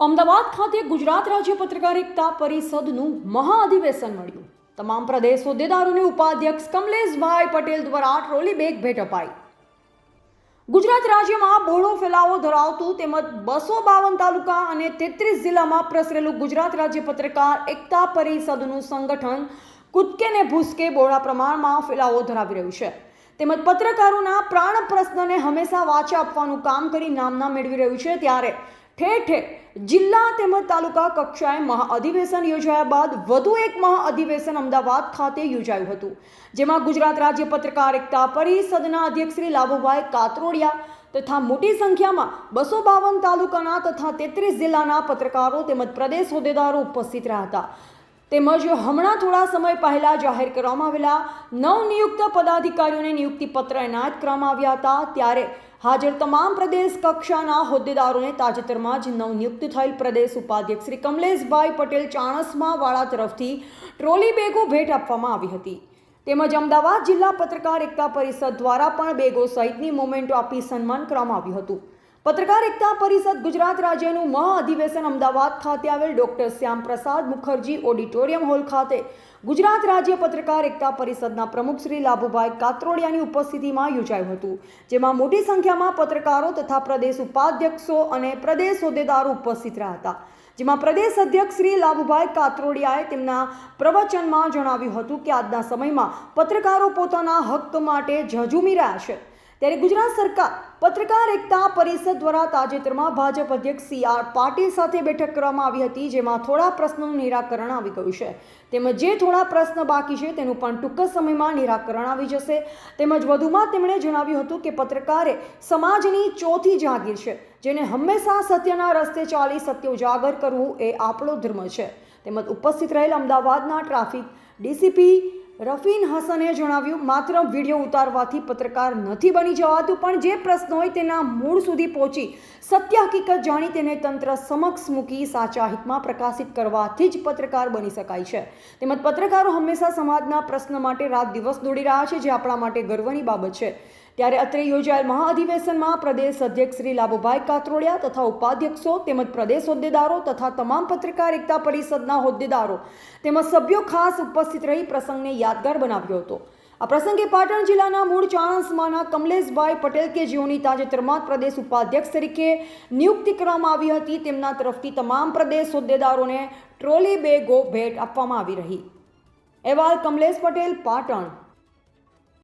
અમદાવાદ ખાતે ગુજરાત રાજ્ય પત્રકાર એકતા પરિષદનું મહાઅધિવેશન મળ્યું. તમામ પ્રદેશ હોદ્દેદારોને ઉપાધ્યક્ષ કમલેશભાઈ પટેલ દ્વારા ટ્રોલી બેગ ભેટ અપાઈ. ગુજરાત રાજ્યમાં બહોળો ફેલાવો ધરાવતું તેમજ બસો બાવન તાલુકા અને તેત્રીસ જિલ્લામાં પ્રસરેલું ગુજરાત રાજ્ય પત્રકાર એકતા પરિષદનું સંગઠન કૂદકે ને ભૂસકે બહોળા પ્રમાણમાં ફેલાવો ધરાવી રહ્યું છે. તેમજ પત્રકારોના પ્રાણ પ્રશ્નને હંમેશા વાચા આપવાનું કામ કરી નામના મેળવી રહ્યું છે ત્યારે ઠેર ઠેર જિલ્લા તેમજ તાલુકા કક્ષાએ મહાઅધિવેશન યોજાયા બાદ વધુ એક મહાઅધિવેશન અમદાવાદ ખાતે યોજાયું હતું, જેમાં ગુજરાત રાજ્ય પત્રકાર એકતા પરિષદના અધ્યક્ષ શ્રી લાભુભાઈ કાતરોડિયા તથા મોટી સંખ્યામાં બસો બાવન તાલુકાના તથા તેત્રીસ જિલ્લાના પત્રકારો તેમજ પ્રદેશ હોદ્દેદારો ઉપસ્થિત રહ્યા હતા. તેમજ હમણાં થોડા સમય પહેલાં જાહેર કરવામાં આવેલા નવનિયુક્ત પદાધિકારીઓને નિયુક્તિ પત્ર એનાયત કરવામાં આવ્યા હતા. ત્યારે હાજર તમામ પ્રદેશ કક્ષાના હોદ્દેદારોને તાજેતરમાં જ નવનિયુક્ત થયેલ પ્રદેશ ઉપાધ્યક્ષ શ્રી કમલેશભાઈ પટેલ ચાણસમા વાળા તરફથી ટ્રોલી બેગો ભેટ આપવામાં આવી હતી. તેમજ અમદાવાદ જિલ્લા પત્રકાર એકતા પરિષદ દ્વારા પણ બેગો સહિતની મોમેન્ટો આપી સન્માન કરવામાં આવ્યું હતું. પત્રકાર એકતા પરિષદ ગુજરાત રાજ્યનું મહાઅધિવેશન અમદાવાદ ખાતે આવેલ ડોક્ટર શ્યામ પ્રસાદ મુખર્જી ઓડિટોરિયમ હોલ ખાતે. ગુજરાત રાજ્ય પત્રકાર એકતા પરિષદના પ્રમુખ શ્રી લાભુભાઈ કાત્રોડિયાની ઉપસ્થિતિમાં યોજાયું હતું, જેમાં મોટી સંખ્યામાં પત્રકારો તથા પ્રદેશ ઉપાધ્યક્ષો અને પ્રદેશ હોદ્દેદારો ઉપસ્થિત રહ્યા હતા, જેમાં પ્રદેશ અધ્યક્ષ શ્રી લાભુભાઈ કાત્રોડિયાએ તેમના પ્રવચનમાં જણાવ્યું હતું કે આજના સમયમાં પત્રકારો પોતાના હક માટે ઝઝૂમી રહ્યા છે. ત્યારે ગુજરાત સરકાર, પત્રકાર એકતા પરિષદ દ્વારા તાજેતરમાં ભાજપ અધ્યક્ષ સી આર પાટીલ સાથે બેઠક કરવામાં આવી હતી, જેમાં થોડા પ્રશ્નોનું નિરાકરણ આવી ગયું છે. તેમજ જે થોડા પ્રશ્ન બાકી છે, તેનું પણ ટૂંક સમયમાં નિરાકરણ આવી જશે. તેમજ વધુમાં તેમણે જણાવ્યું હતું કે પત્રકારે સમાજની ચોથી જાગીર છે, જેને હંમેશા સત્યના રસ્તે ચાલી સત્ય ઉજાગર કરવું એ આપણો ધર્મ છે. તેમજ ઉપસ્થિત રહેલ અમદાવાદના ટ્રાફિક ડીસીપી રફીન હસને જણાવ્યું, માત્ર વીડિયો ઉતારવાથી પત્રકાર નથી બની જવાતું, પણ જે પ્રશ્ન હોય તેના મૂળ સુધી પહોંચી સત્ય હકીકત જાણી તેને તંત્ર સમક્ષ મૂકી સાચા હિતમાં પ્રકાશિત કરવાથી જ પત્રકાર બની શકાય છે. તેમજ પત્રકારો હંમેશા સમાજના પ્રશ્ન માટે રાત દિવસ દોડી રહ્યા છે, જે આપણા માટે ગર્વની બાબત છે. ત્યારે અત્રે યોજાયેલ મહાઅધિવેશનમાં પ્રદેશ અધ્યક્ષ શ્રી લાભુભાઈ કાતરોડિયા તથા ઉપાધ્યક્ષો તેમજ પ્રદેશ હોદ્દેદારો તથા તમામ પત્રકાર એકતા પરિષદના હોદ્દેદારો તેમજ સભ્યો ખાસ ઉપસ્થિત રહી પ્રસંગને યાદગાર બનાવ્યો હતો. આ પ્રસંગે પાટણ જિલ્લાના મૂળ ચાણસ્માના કમલેશભાઈ પટેલ કે જેઓની તાજેતરમાં પ્રદેશ ઉપાધ્યક્ષ તરીકે નિયુક્તિ કરવામાં આવી હતી, તેમના તરફથી તમામ પ્રદેશ હોદ્દેદારોને ટ્રોલી બેગો ભેટ આપવામાં આવી રહી. અહેવાલ કમલેશ પટેલ, પાટણ.